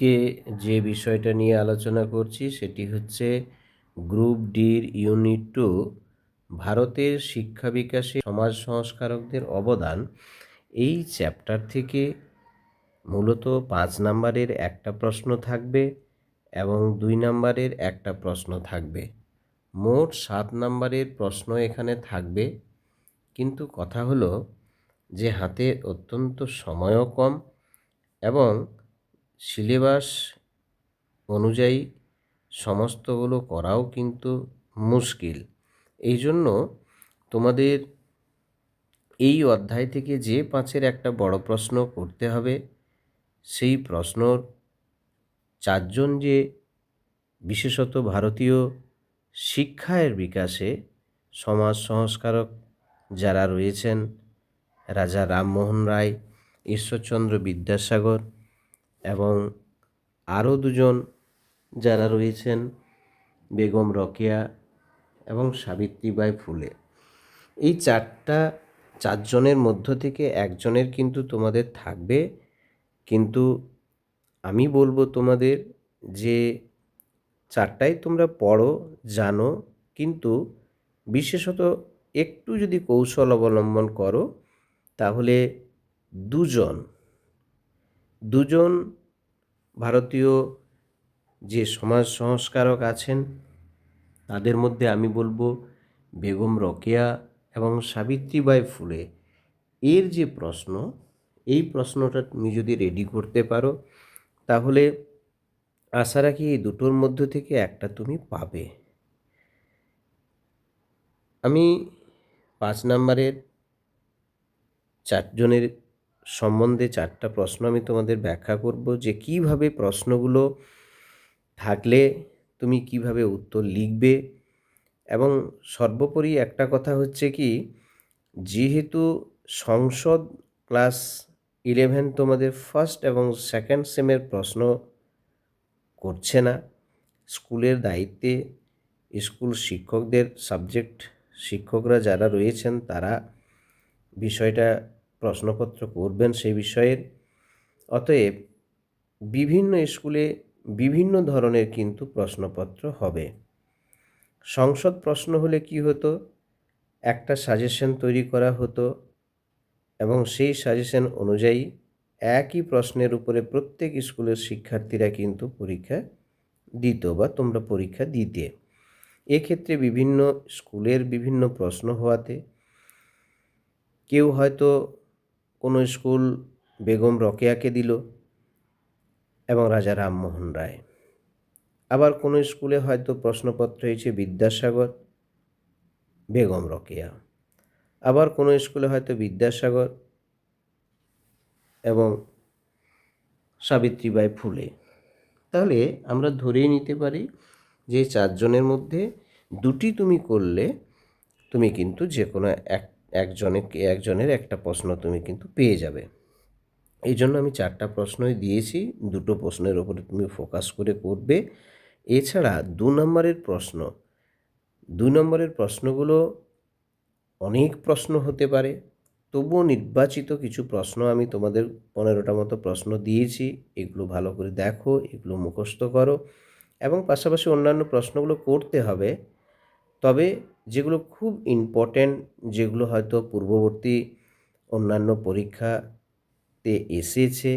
আজকে যে বিষয়টা নিয়ে আলোচনা করছি সেটি হচ্ছে গ্রুপ ডির ইউনিট টু, ভারতের শিক্ষা বিকাশে সমাজ সংস্কারকদের অবদান। এই চ্যাপ্টার থেকে মূলত পাঁচ নাম্বারের একটা প্রশ্ন থাকবে এবং দুই নাম্বারের একটা প্রশ্ন থাকবে। মোট সাত নাম্বারের প্রশ্ন এখানে থাকবে। কিন্তু কথা হলো যে হাতে অত্যন্ত সময়ও কম এবং সিলেবাস অনুযায়ী সমস্তগুলো করাও কিন্তু মুশকিল। এই জন্য তোমাদের এই অধ্যায় থেকে যে পাঁচের একটা বড় প্রশ্ন করতে হবে, সেই প্রশ্নর চারজন যে বিশেষত ভারতীয় শিক্ষায়ের বিকাশে সমাজ সংস্কারক যারা রয়েছেন, রাজা রামমোহন রায়, ঈশ্বরচন্দ্র বিদ্যাসাগর এবং আরও দুজন যারা রয়েছেন, বেগম রকেয়া এবং সাবিত্রীবাই ফুলে। এই চারটা, চারজনের মধ্য থেকে একজনের কিন্তু তোমাদের থাকবে। কিন্তু আমি বলব তোমাদের যে চারটাই তোমরা পড়ো, জানো, কিন্তু বিশেষত একটু যদি কৌশল অবলম্বন করো, তাহলে দুজন দুজন ভারতীয় যে সমাজ সংস্কারক আছেন, তাদের মধ্যে আমি বলব বেগম রকেয়া এবং সাবিত্রীবাই ফুলে। এর যে প্রশ্ন, এই প্রশ্নটা তুমি যদি রেডি করতে পারো, তাহলে আশা রাখি এই দুটোর মধ্য থেকে একটা তুমি পাবে। আমি পাঁচ নাম্বারের চারজনের সম্বন্ধে চারটা প্রশ্ন আমি তোমাদের ব্যাখ্যা করব যে কীভাবে প্রশ্নগুলো থাকলে তুমি কীভাবে উত্তর লিখবে। এবং সর্বোপরি একটা কথা হচ্ছে কি, যেহেতু সংসদ ক্লাস ইলেভেন তোমাদের ফার্স্ট এবং সেকেন্ড সেমের প্রশ্ন করছে না, স্কুলের দায়িত্বে স্কুল শিক্ষকদের সাবজেক্ট শিক্ষকরা যারা রয়েছেন তারা বিষয়টা প্রশ্নপত্র করবেন সেই বিষয়ের অতএব বিভিন্ন স্কুলে বিভিন্ন ধরনের কিন্তু প্রশ্নপত্র হবে। সংসদ প্রশ্ন হলে কি হতো? একটা সাজেশন তৈরি করা হতো এবং সেই সাজেশন অনুযায়ী একই প্রশ্নের উপরে প্রত্যেক স্কুলের শিক্ষার্থীরা কিন্তু পরীক্ষা দিত বা তোমরা পরীক্ষা দিতে। এক্ষেত্রে বিভিন্ন স্কুলের বিভিন্ন প্রশ্ন হওয়াতে কেউ হয়তো কোনো স্কুল বেগম রকেয়াকে দিল এবং রাজা রামমোহন রায়। আবার কোনো স্কুলে হয়তো প্রশ্নপত্র হয়েছে বিদ্যাসাগর, বেগম রকেয়া। আবার কোনো স্কুলে হয়তো বিদ্যাসাগর এবং সাবিত্রীবাই ফুলে। তাহলে আমরা ধরেই নিতে পারি যে চারজনের মধ্যে দুটি তুমি করলে, তুমি কিন্তু যে কোনো এক একজনে একজনের একটা প্রশ্ন তুমি কিন্তু পেয়ে যাবে। এই জন্য আমি চারটা প্রশ্নই দিয়েছি, দুটো প্রশ্নের ওপরে তুমি ফোকাস করে করবে। এছাড়া দু নম্বরের প্রশ্ন, দু নম্বরের প্রশ্নগুলো অনেক প্রশ্ন হতে পারে, তবুও নির্বাচিত কিছু প্রশ্ন আমি তোমাদের পনেরোটা মতো প্রশ্ন দিয়েছি, এগুলো ভালো করে দেখো, এগুলো মুখস্থ করো এবং পাশাপাশি অন্যান্য প্রশ্নগুলো করতে হবে। তবে যেগুলো খুব ইম্পর্ট্যান্ট যেগুলো হয়তো পূর্ববর্তী অন্যান্য পরীক্ষাতে এসেছে,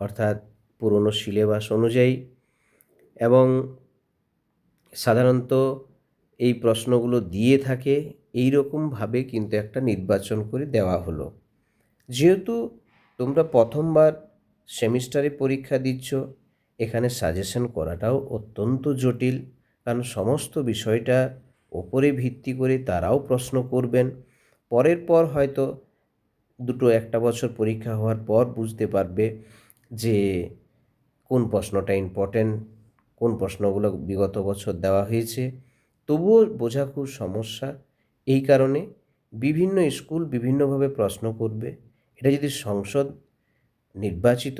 অর্থাৎ পুরনো সিলেবাস অনুযায়ী এবং সাধারণত এই প্রশ্নগুলো দিয়ে থাকে এই রকমভাবে কিন্তু একটা নির্বাচন করে দেওয়া হলো। যেহেতু তোমরা প্রথমবার সেমিস্টারে পরীক্ষা দিচ্ছ, এখানে সাজেশন করাটাও অত্যন্ত জটিল। কারণ সমস্ত বিষয়টা ওপরে ভিত্তি করে তারাও প্রশ্ন করবেন। পরের পর হয়তো দুটো একটা বছর পরীক্ষা হওয়ার পর বুঝতে পারবে যে কোন প্রশ্নটা ইম্পর্ট্যান্ট কোন প্রশ্নগুলো বিগত বছর দেওয়া হয়েছে। তবুও বোঝা খুব সমস্যা। এই কারণে বিভিন্ন স্কুল বিভিন্নভাবে প্রশ্ন করবে। এটা যদি সংসদ নির্বাচিত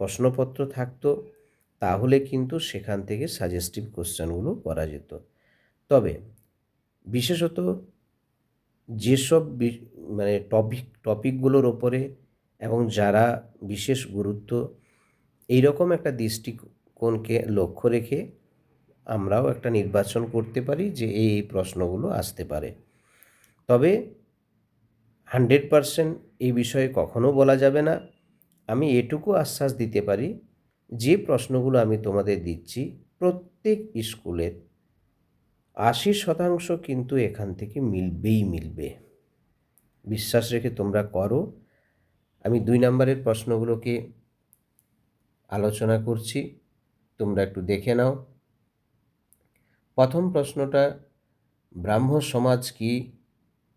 প্রশ্নপত্র থাকতো তাহলে কিন্তু সেখান থেকে সাজেস্টিভ কোশ্চেনগুলো করা যেত। তবে বিশেষত যেসব মানে টপিক টপিকগুলোর ওপরে এবং যারা বিশেষ গুরুত্ব এই রকম একটা দৃষ্টিকোণকে লক্ষ্য রেখে আমরাও একটা নির্বাচন করতে পারি যে এই এই প্রশ্নগুলো আসতে পারে। তবে হান্ড্রেড পারসেন্ট এই বিষয়ে কখনো বলা যাবে না। আমি এটুকু আশ্বাস দিতে পারি যে প্রশ্নগুলো আমি তোমাদের দিচ্ছি, প্রত্যেক স্কুলের আশি শতাংশ কিন্তু এখান থেকে মিলবেই মিলবে। বিশ্বাস রেখে তোমরা করো। আমি দুই নম্বরের প্রশ্নগুলোকে আলোচনা করছি, তোমরা একটু দেখে নাও। প্রথম প্রশ্নটা, ব্রাহ্ম সমাজ কি?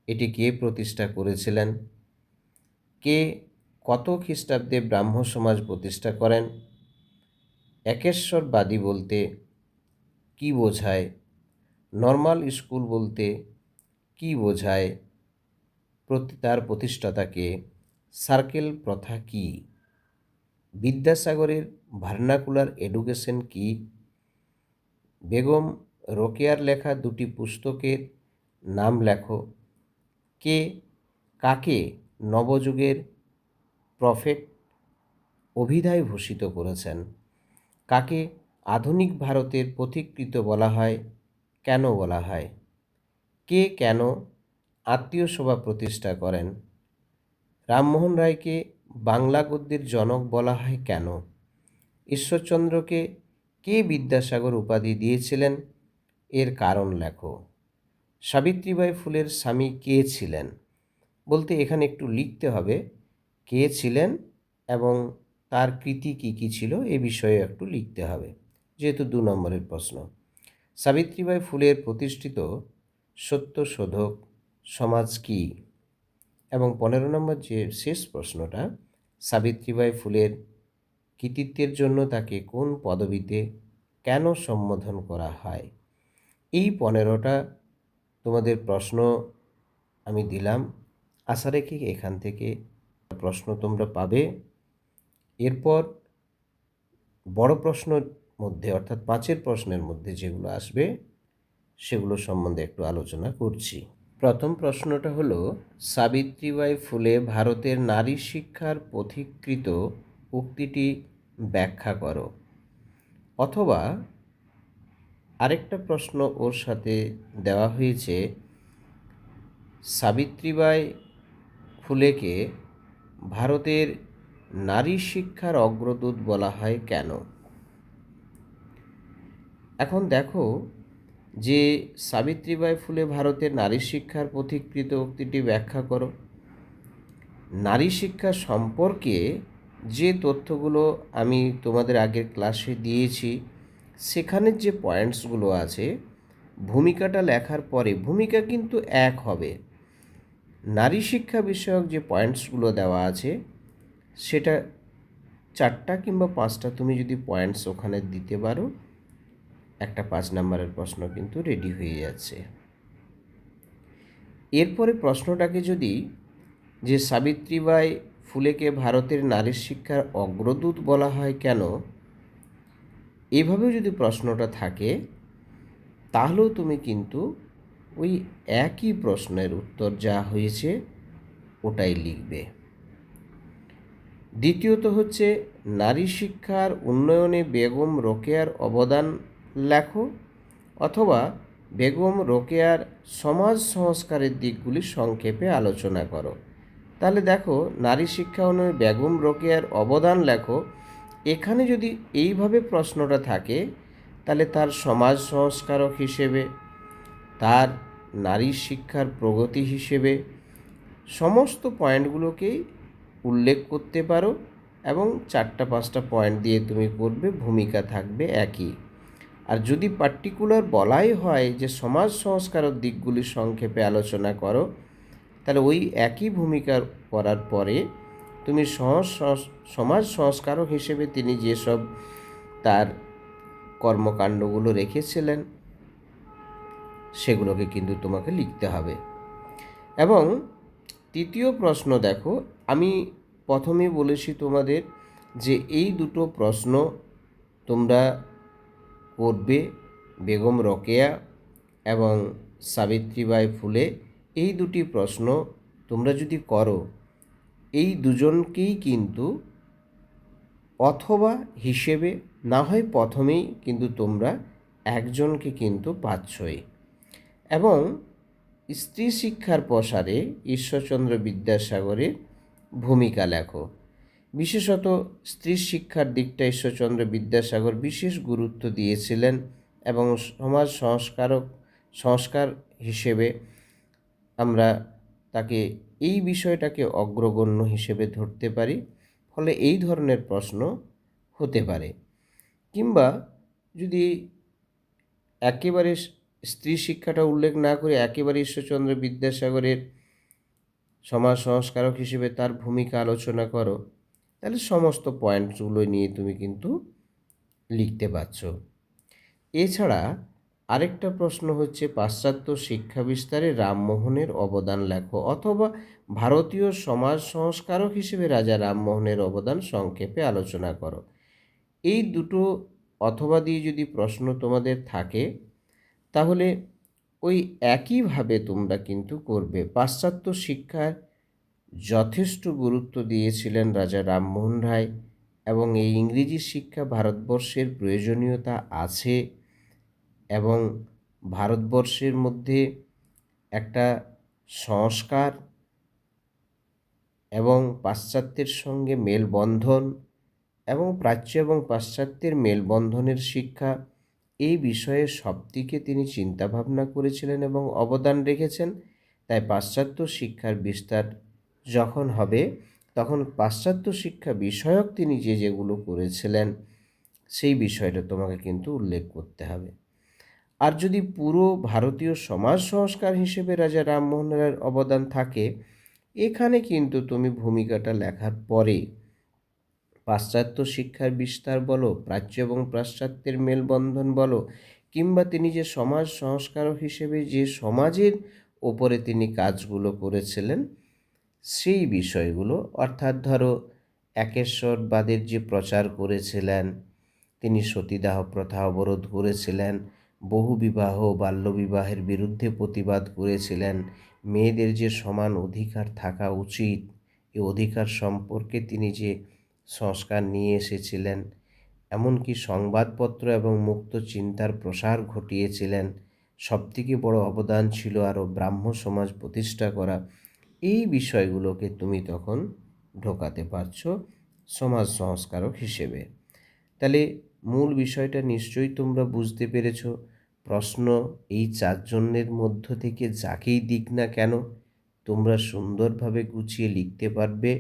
এটি কে প্রতিষ্ঠা করেছিলেন? কে কত খ্রিস্টাব্দে ব্রাহ্ম সমাজ প্রতিষ্ঠা করেন? একেশ্বরবাদী বলতে কি বোঝায়? নর্মাল স্কুল বলতে কি বোঝায়? প্রতি তার প্রতিষ্ঠাতাকে সার্কেল প্রথা কি? বিদ্যাসাগরের ভার্নাকুলার এডুকেশন কি? বেগম রোকেয়ার লেখা দুটি পুস্তকের নাম লেখো। কে, কাকে নবযুগের প্রফেট অভিধায় ভূষিত করেছেন? কাকে আধুনিক ভারতের পথিকৃত বলা হয়, কেন বলা হয়? কে কেন আত্মীয় সভা প্রতিষ্ঠা করেন? রামমোহন রায়কে বাংলা গদ্যের জনক বলা হয় কেন? ঈশ্বরচন্দ্রকে কে বিদ্যাসাগর উপাধি দিয়েছিলেন? এর কারণ লেখো। সাবিত্রীবাই ফুলের স্বামী কে ছিলেন? বলতে এখানে একটু লিখতে হবে, কে ছিলেন এবং তার কৃতি কী কী ছিল এ বিষয়ে একটু লিখতে হবে, যেহেতু দু নম্বরের প্রশ্ন। সাবিত্রীবাই ফুলের প্রতিষ্ঠিত সত্য শোধক সমাজ কি? এবং পনেরো নম্বর যে শেষ প্রশ্নটা, সাবিত্রীবাই ফুলের কৃতিত্বের জন্য তাকে কোন পদবিতে কেন সম্বোধন করা হয়? এই পনেরোটা তোমাদের প্রশ্ন আমি দিলাম। আশা রেখে এখান থেকে প্রশ্ন তোমরা পাবে। এরপর বড় প্রশ্নের মধ্যে, অর্থাৎ পাঁচের প্রশ্নের মধ্যে যেগুলো আসবে, সেগুলো সম্বন্ধে একটু আলোচনা করছি। প্রথম প্রশ্নটা হলো, সাবিত্রীবাই ফুলে ভারতের নারী শিক্ষার পথিকৃত উক্তিটি ব্যাখ্যা করো। অথবা আরেকটা প্রশ্ন ওর সাথে দেওয়া হয়েছে, সাবিত্রীবাই ফুলেকে ভারতের নারী শিক্ষার অগ্রদূত বলা হয় কেন? এখন দেখো যে সাবিত্রীবাই ফুলে ভারতের নারী শিক্ষার পথিকৃত উক্তিটি ব্যাখ্যা করো। নারী শিক্ষা সম্পর্কে যে তথ্যগুলো আমি তোমাদের আগের ক্লাসে দিয়েছি সেখানের যে পয়েন্টসগুলো আছে, ভূমিকাটা লেখার পরে ভূমিকা কিন্তু এক হবে। নারী শিক্ষা বিষয়ক যে পয়েন্টসগুলো দেওয়া আছে সেটা চারটা কিংবা পাঁচটা তুমি যদি পয়েন্টস ওখানে দিতে পারো, একটা পাঁচ নাম্বারের প্রশ্ন কিন্তু রেডি হয়ে যাচ্ছে। এরপরে প্রশ্নটাকে যদি যে সাবিত্রীবাই ফুলেকে ভারতের নারী শিক্ষার অগ্রদূত বলা হয় কেন, এভাবেও যদি প্রশ্নটা থাকে, তাহলেও তুমি কিন্তু ওই একই প্রশ্নের উত্তর যা হয়েছে ওটাই লিখবে। দ্বিতীয়ত হচ্ছে, নারী শিক্ষার উন্নয়নে বেগম রোকেয়ার অবদান লেখো অথবা বেগম রোকেয়ার সমাজ সংস্কারের দিকগুলি সংক্ষেপে আলোচনা করো। তাহলে দেখো, নারী শিক্ষা উন্নয়নে বেগম রোকেয়ার অবদান লেখো। এখানে যদি এইভাবে প্রশ্নটা থাকে, তাহলে তার সমাজ সংস্কারক হিসেবে, তার নারী শিক্ষার প্রগতি হিসেবে, সমস্ত পয়েন্টগুলোকেই উল্লেখ করতে পারো এবং চারটা, পাঁচটা পয়েন্ট দিয়ে তুমি করবে, ভূমিকা থাকবে একই। আর যদি পার্টিকুলার বলাই হয় যে সমাজ সংস্কারক দিকগুলি সংক্ষেপে আলোচনা করো, তাহলে ওই একই ভূমিকা করার পরে তুমি সমাজ সংস্কারক হিসেবে তিনি যেসব তার কর্মকাণ্ডগুলো রেখেছিলেন, সেগুলোকে কিন্তু তোমাকে লিখতে হবে। এবং তৃতীয় প্রশ্ন দেখো, আমি প্রথমে বলেছি তোমাদের যে এই দুটো প্রশ্ন তোমরা করবে বেগম রকেয়া এবং সাবিত্রীবাই ফুলে। এই দুটি প্রশ্ন তোমরা যদি করো, এই দুজনকেই কিন্তু অথবা হিসেবে না হয় প্রথমেই কিন্তু তোমরা একজনকে কিন্তু পাচ্ছই। এবং স্ত্রী শিক্ষার প্রসারে ঈশ্বরচন্দ্র বিদ্যাসাগরের ভূমিকা লেখো। বিশেষত স্ত্রী শিক্ষার দিকটা ঈশ্বরচন্দ্র বিদ্যাসাগর বিশেষ গুরুত্ব দিয়েছিলেন এবং সমাজ সংস্কারক, সংস্কার হিসেবে আমরা তাকে এই বিষয়টাকে অগ্রগণ্য হিসেবে ধরতে পারি, ফলে এই ধরনের প্রশ্ন হতে পারে। কিংবা যদি একেবারে স্ত্রী শিক্ষাটা উল্লেখ না করে একেবারে ঈশ্বরচন্দ্র বিদ্যাসাগরের সমাজ সংস্কারক হিসেবে তার ভূমিকা আলোচনা করো। তাহলে সমস্ত পয়েন্টসগুলো নিয়ে তুমি কিন্তু লিখতে পারছ। এছাড়া আরেকটা প্রশ্ন হচ্ছে, পাশ্চাত্য শিক্ষা বিস্তারে রামমোহনের অবদান লেখো অথবা ভারতীয় সমাজ সংস্কারক হিসেবে রাজা রামমোহনের অবদান সংক্ষেপে আলোচনা করো। এই দুটো অথবা দিয়ে যদি প্রশ্ন তোমাদের থাকে তাহলে ওই একইভাবে তোমরা কিন্তু করবে। পাশ্চাত্য শিক্ষার যথেষ্ট গুরুত্ব দিয়েছিলেন রাজা রামমোহন রায় এবং এই ইংরেজি শিক্ষা ভারতবর্ষের প্রয়োজনীয়তা আছে এবং ভারতবর্ষের মধ্যে একটা সংস্কার এবং পাশ্চাত্যের সঙ্গে মেলবন্ধন এবং প্রাচ্য এবং পাশ্চাত্যের মেলবন্ধনের শিক্ষা এই বিষয়ে সবদিকে তিনি চিন্তাভাবনা করেছিলেন এবং অবদান রেখেছেন। তাই পাশ্চাত্য শিক্ষার বিস্তার যখন হবে, তখন পাশ্চাত্য শিক্ষা বিষয়ক তিনি যে যেগুলো করেছিলেন, সেই বিষয়টা তোমাকে কিন্তু উল্লেখ করতে হবে। আর যদি পুরো ভারতীয় সমাজ সংস্কার হিসেবে রাজা রামমোহন রায়ের অবদান থাকে, এখানে কিন্তু তুমি ভূমিকাটা লেখার পরে পাশ্চাত্য শিক্ষার বিস্তার বলো, প্রাচ্য এবং পাশ্চাত্যের মেলবন্ধন বলো, কিংবা তিনি যে সমাজ সংস্কারক হিসেবে যে সমাজের ওপরে তিনি কাজগুলো করেছিলেন, সেই বিষয়গুলো, অর্থাৎ ধরো, একেশ্বরবাদের যে প্রচার করেছিলেন, তিনি সতীদাহ প্রথা অবরোধ করেছিলেন, বহু বিবাহ বাল্যবিবাহের বিরুদ্ধে প্রতিবাদ করেছিলেন, মেয়েদের যে সমান অধিকার থাকা উচিত, এ অধিকার সম্পর্কে তিনি যে সংস্কার নিয়ে এসেছিলেন। এমনকি সংবাদপত্র এবং মুক্ত চিন্তার প্রসার ঘটিয়েছিলেন। সবথেকে বড় অবদান ছিল আরও ব্রাহ্ম সমাজ প্রতিষ্ঠা করা। এই বিষয়গুলোকে তুমি তখন ঢোকাতে পারছ সমাজ সংস্কারক হিসেবে। তাহলে মূল বিষয়টা নিশ্চয়ই তোমরা বুঝতে পেরেছ। প্রশ্ন এই চারজনের মধ্য থেকে যাকেই দিক না কেন তোমরা সুন্দরভাবে গুছিয়ে লিখতে পারবে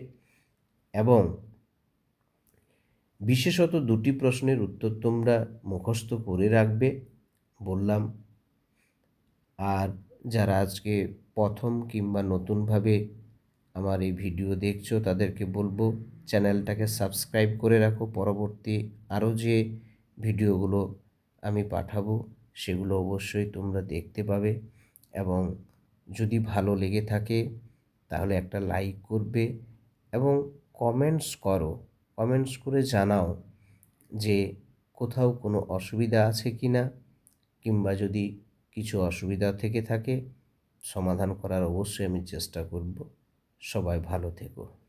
এবং বিশেষত দুটি প্রশ্নের উত্তর তোমরা মুখস্থ করে রাখবে, বললাম। আর যারা আজকে প্রথম কিংবা নতুনভাবে আমার এই ভিডিও দেখছ, তাদেরকে বলব চ্যানেলটাকে সাবস্ক্রাইব করে রাখো। পরবর্তী আরও যে ভিডিওগুলো আমি পাঠাবো, সেগুলো অবশ্যই তোমরা দেখতে পাবে এবং যদি ভালো লেগে থাকে, তাহলে একটা লাইক করবে এবং কমেন্টস করো। কমেন্টস করে জানাও যে কোথাও কোনো অসুবিধা আছে কি না, কিংবা যদি কিছু অসুবিধা থেকে থাকে, সমাধান করার অবশ্যই আমি চেষ্টা করব। সবাই ভালো থেকো।